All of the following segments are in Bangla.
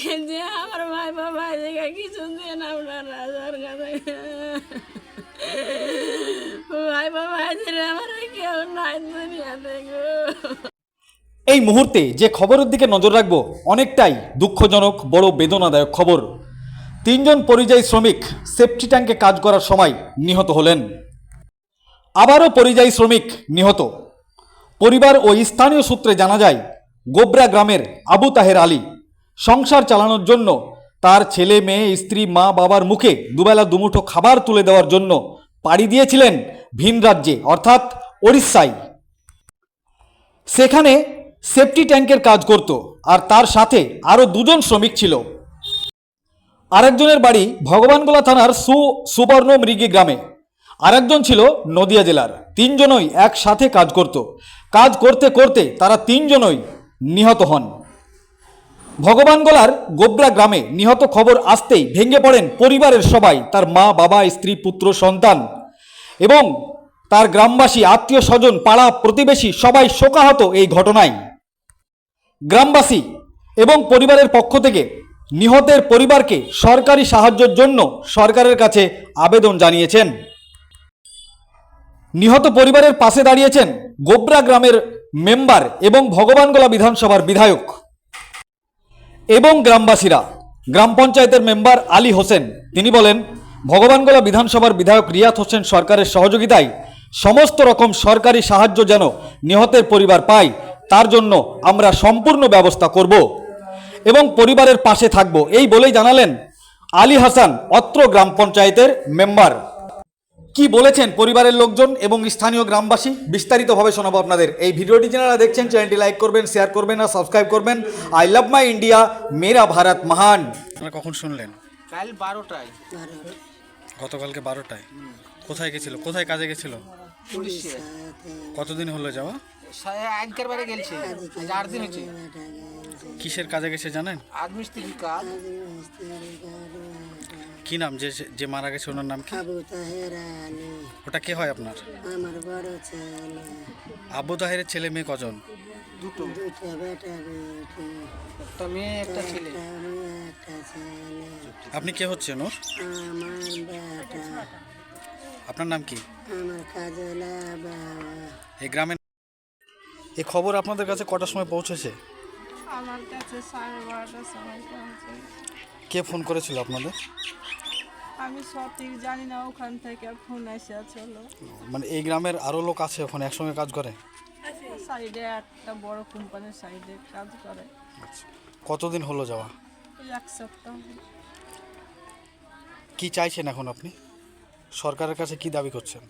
যে আমার ভাই বাবা দেখে কিছু আপনারা সরকার ভাই বাবা দিলে আমার কেউ নাই এই মুহূর্তে যে খবরের দিকে নজর রাখব, অনেকটাই দুঃখজনক, বড় বেদনাদায়ক খবর। তিনজন পরিযায়ী শ্রমিক সেফটি ট্যাঙ্কে কাজ করার সময় নিহত হলেন। আবারও পরিযায়ী শ্রমিক নিহত। পরিবার ও স্থানীয় সূত্রে জানা যায়, গোবরা গ্রামের আবু তাহের আলী সংসার চালানোর জন্য, তার ছেলে, মেয়ে, স্ত্রী, মা, বাবার মুখে দুবেলা দুমুঠো খাবার তুলে দেওয়ার জন্য পাড়ি দিয়েছিলেন ভিন রাজ্যে, অর্থাৎ ওড়িশায়। সেখানে সেফটি ট্যাঙ্কের কাজ করত, আর তার সাথে আরও দুজন শ্রমিক ছিল। আরেকজনের বাড়ি ভগবানগোলা থানার সু, সুবর্ণ মৃগী গ্রামে। আরেকজন ছিল নদিয়া জেলার, তিনজনই একসাথে কাজ করত। কাজ করতে করতে তারা তিনজনই নিহত হন। ভগবানগোলার গোবরা গ্রামে নিহত খবর আসতেই ভেঙে পড়েন পরিবারের সবাই, তার মা, বাবা, স্ত্রী, পুত্র, সন্তান এবং তার গ্রামবাসী, আত্মীয় স্বজন, পাড়া প্রতিবেশী সবাই শোকাহত এই ঘটনায়। গ্রামবাসী এবং পরিবারের পক্ষ থেকে নিহতের পরিবারকে সরকারি সাহায্যের জন্য সরকারের কাছে আবেদন জানিয়েছেন। নিহত পরিবারের পাশে দাঁড়িয়েছেন গোবরা গ্রামের মেম্বার এবং ভগবানগোলা বিধানসভার বিধায়ক। এবং গ্রামবাসীরা, গ্রাম পঞ্চায়েতের মেম্বার আলী হোসেন, তিনি বলেন, ভগবানগোলা বিধানসভার বিধায়ক রিয়াত হোসেন সরকারের সহযোগিতায় সমস্ত রকম সরকারি সাহায্য যেন নিহতের পরিবার পায়, তার জন্য আমরা সম্পূর্ণ ব্যবস্থা করব এবং পরিবারের পাশে থাকব। এই বলেই জানালেন আলী হাসান, অত্র গ্রাম পঞ্চায়েতের মেম্বার। কি বলেছেন পরিবারের লোকজন এবং স্থানীয় গ্রামবাসী? বিস্তারিতভাবে শোনাবো আপনাদের। এই ভিডিওটি যারা দেখছেন চ্যানেলটি লাইক করবেন শেয়ার করবেন আর সাবস্ক্রাইব করবেন। আই লাভ মাই ইন্ডিয়া মেরা ভারত মহান। আপনারা কখন শুনলেন? কাল বারোটায়। গতকালকে বারোটায়? কোথায় গেছিল? কোথায় কাজে গেছিল? পুলিশে। কতদিন হলো যাওয়া? আজকের বারে গেছে আট দিন হচ্ছে কিসের কাজে গেছে জানেন? আদমিস্ত্রি কাজ। কি নাম? যে যে মারা গেছে ওনার নাম কি? আবু তাহের আলী। ওটা কে হয় আপনার? আমার বড় ছেলে। আবু তাহেরের ছেলে মেয়ে কজন? দুটো। দুটো বেটা বেটি একটা মেয়ে একটা ছেলে। একটা একটা ছেলে। আপনি কে হচ্ছেন ওর? আমার বেটা। আপনার নাম কি? আমার কাজলা বাবা। এই গ্রামে এই খবর আপনাদের কাছে কটার সময় পৌঁছেছে? আমার কাছে সাড়ে বারোটার সময় পৌঁছে কে ফোন করেছিল আপনাদের? আমি সঠিক জানি না ওখান থেকে ফোন এসেছিল মানে এই গ্রামের আরও লোক আছে ওখানে একসঙ্গে কাজ করে? সাইডে একটা বড় কোম্পানির সাইডে কাজ করে। আচ্ছা। কতদিন হলো যাওয়া? ওই এক সপ্তাহ। কি চাইছেন এখন আপনি? সরকারের কাছে কি দাবি করছেন?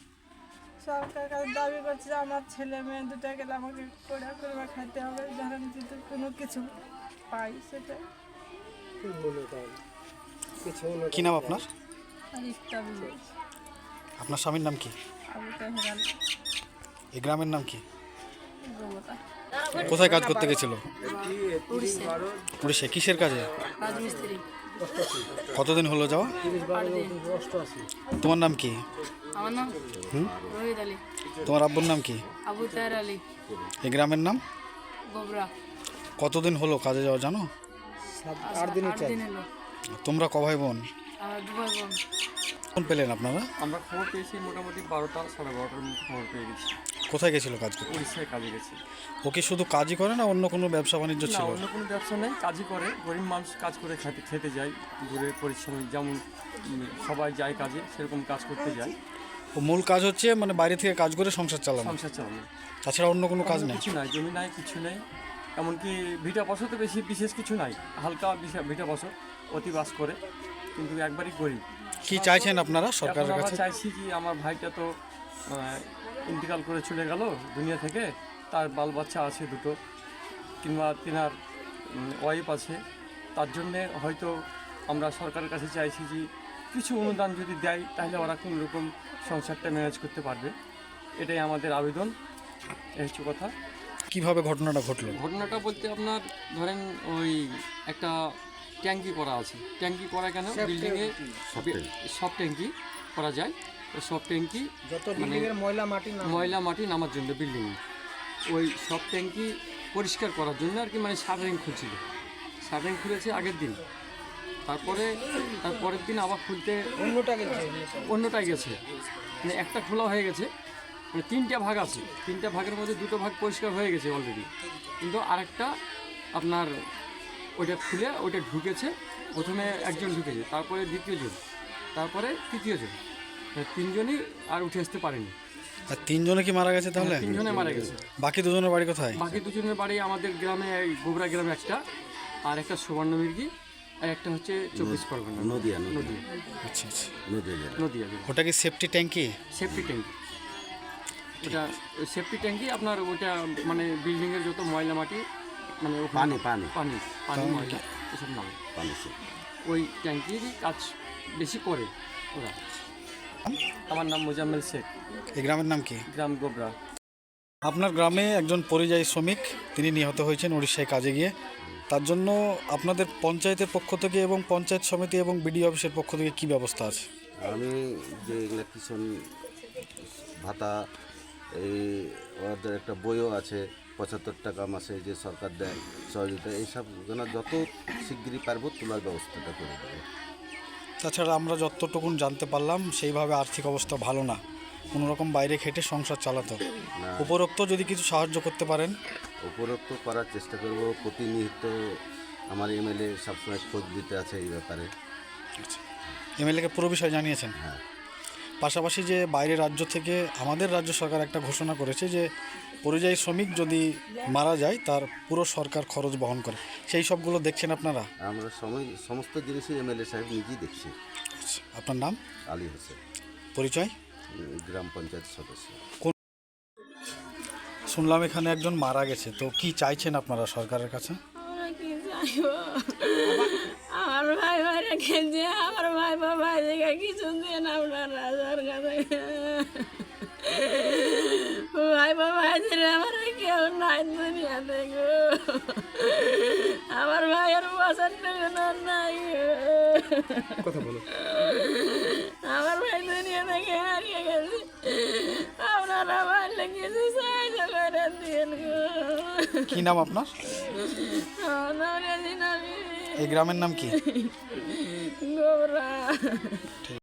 সরকার কাছে দাবি করছে যে আমার ছেলে মেয়ে দুটা গেলে আমাকে করে করে খাইতে হবে। ধরেন যদি কোনো কিছু পাই সেটা। কি নাম আপনার? আপনার স্বামীর নাম কি? এই গ্রামের নাম কি? কোথায় কাজ করতে গেছিল? উড়িষ্যা। কিসের কাজে? কতদিন হলো যাওয়া? তোমার নাম কি? তোমার আব্বুর নাম কি? এই গ্রামের নাম? কতদিন হলো কাজে যাওয়া জানো? আট দিন এলো তোমরা ক ভাই বোন? আমরা দুবার বোন। কোন পেলেন আপনারা? আমরা খবর পেয়েছি মোটামুটি বারোটা সাড়ে বারোটার মধ্যে খবর পেয়ে গেছি। কোথায় গেছিল কাজ করতে? উড়িষ্যায় কাজে গেছে। ও কি শুধু কাজই করে না অন্য কোনো ব্যবসা বাণিজ্য না ছিল? অন্য কোনো ব্যবসা নেই কাজই করে। গরিব মানুষ কাজ করে খেতে খেতে যায় দূরে পরিশ্রমী যেমন সবাই যায় কাজে সেরকম কাজ করতে যায়। ও মূল কাজ হচ্ছে মানে বাইরে থেকে কাজ করে সংসার চালানো। সংসার চালানো। তাছাড়া অন্য কোনো কাজ নেই? কিছু নাই জমি নাই কিছু নেই। এমনকি ভিটা বছর তো বেশি বিশেষ কিছু নাই। হালকা ভিটা বছর অতিবাস করে কিন্তু একবারই গরিব কি চাইছেন আপনারা সরকারের কাছে? চাইছি কি আমার ভাইটা তো ইন্তেকাল করে চলে গেল দুনিয়া থেকে। তার বাল বাচ্চা আছে দুটো কিংবা তিনার ওয়াইফ আছে। তার জন্যে হয়তো আমরা সরকারের কাছে চাইছি যে কিছু অনুদান যদি দেয় তাহলে ওরা কোন রকম সংসারটা ম্যানেজ করতে পারবে। এটাই আমাদের আবেদন এই হচ্ছে কথা। কীভাবে ঘটনাটা ঘটলো? ঘটনাটা বলতে আপনার ধরেন ওই একটা ট্যাঙ্কি করা আছে। ট্যাঙ্কি করা কেন? বিল্ডিংয়ে সব ট্যাঙ্কি করা যায়। ওই সব ট্যাঙ্কি যত মানে ময়লা মাটি না ময়লা মাটি নামার জন্য বিল্ডিংয়ে ওই সব ট্যাঙ্কি পরিষ্কার করার জন্য আর কি মানে সারারিং খুঁজছিল শার্টিং খুলেছে আগের দিন। তারপরে তার পরের দিন আবার খুলতে অন্যটা গেছে অন্যটায় গেছে। মানে একটা খোলা হয়ে গেছে। তিনটা ভাগ আছে। তিনটা ভাগের মধ্যে দুটো ভাগ পরিষ্কার হয়ে গেছে অলরেডি কিন্তু আরেকটা আপনার ওইটা খুলে ওইটা ঢুকেছে প্রথমে একজন ঢুকেছে তারপরে দ্বিতীয়জন তারপরে তৃতীয়জন তিনজনই আর উঠে আসতে পারেনি। আর তিনজনে কি মারা গেছে তাহলে? তিনজনে মারা গেছে। বাকি দুজনের বাড়ি কোথায়? বাকি দুজনের বাড়ি আমাদের গ্রামে এই গোবরা গ্রামে একটা আর একটা সুবর্ণ মির্গি আর একটা হচ্ছে চব্বিশ পরগনা। নদিয়া, নদিয়া। নদিয়া। আচ্ছা আচ্ছা। নদীয়া নদিয়া ওটা কি সেফটি ট্যাঙ্কি সেফটি ট্যাঙ্কি ওটা সেফটি ট্যাঙ্কি আপনার ওটা মানে বিল্ডিংয়ের যত ময়লা মাটি মানে পানি, পানি। পানি পানি ময়লা এসব নামে পানি সে। ওই ট্যাঙ্কিরই কাজ বেশি করে ওরা। আমার নাম মোজাম্মেল শেখ। এই গ্রামের নাম কি? গ্রাম গোবরা। আপনার গ্রামে একজন পরিযায়ী শ্রমিক তিনি নিহত হয়েছেন উড়িষ্যায় কাজে গিয়ে। তার জন্য আপনাদের পঞ্চায়েতের পক্ষ থেকে এবং পঞ্চায়েত সমিতি এবং বিডিও অফিসের পক্ষ থেকে কি ব্যবস্থা আছে? আমি যে ইলেকট্রিশিয়ান ভাতা এই ওদের একটা বইও আছে পঁচাত্তর টাকা মাসে যে সরকার দেয় সহযোগিতা এইসব যেন যত শিগগিরই পারব তোলার ব্যবস্থাটা করে দেবো। তাছাড়া আমরা যতটুকুন জানতে পারলাম সেইভাবে আর্থিক অবস্থা ভালো না। কোনো রকম বাইরে খেটে সংসার চালাতো। উপরোক্ত যদি কিছু সাহায্য করতে পারেন? উপরোক্ত করার চেষ্টা করব প্রতিনিয়ত আমার এমএলএ সবসময় খোঁজ দিতে আছে এই ব্যাপারে। এমএলএকে পুরো বিষয় জানিয়েছেন? হ্যাঁ। পাশাপাশি যে বাইরের রাজ্য থেকে আমাদের রাজ্য সরকার একটা ঘোষণা করেছে যে পরিযায়ী শ্রমিক যদি মারা যায় তার পুরো সরকার খরচ বহন করে। সেই সবগুলো দেখছেন আপনারা? আমরা সময় সমস্ত জিনিসই এমএলএ সাহেব নিজেই দেখছি। আচ্ছা, আপনার নাম? আলী হোসেন। পরিচয়? গ্রাম পঞ্চায়েত সদস্য। শুনলাম এখানে একজন মারা গেছে। তো কি চাইছেন আপনারা সরকারের কাছে? ভাই রেখেছে আমার ভাই বা ভাই দেখে কিছু দেন আপনার? রাজার কাছে। ভাই বা ভাই আমার কেউ নাই দুনিয়াতে গো। আমার ভাইয়ের বসার নাই কথা বলো। আমার ভাই দুনিয়া থেকে হারিয়ে গেছে। আপনারা ভাই লেগেছে সাহায্য করে দিন কি নাম আপনার? আমার নাম রেজিনা। এই গ্রামের নাম কি? গোবরা।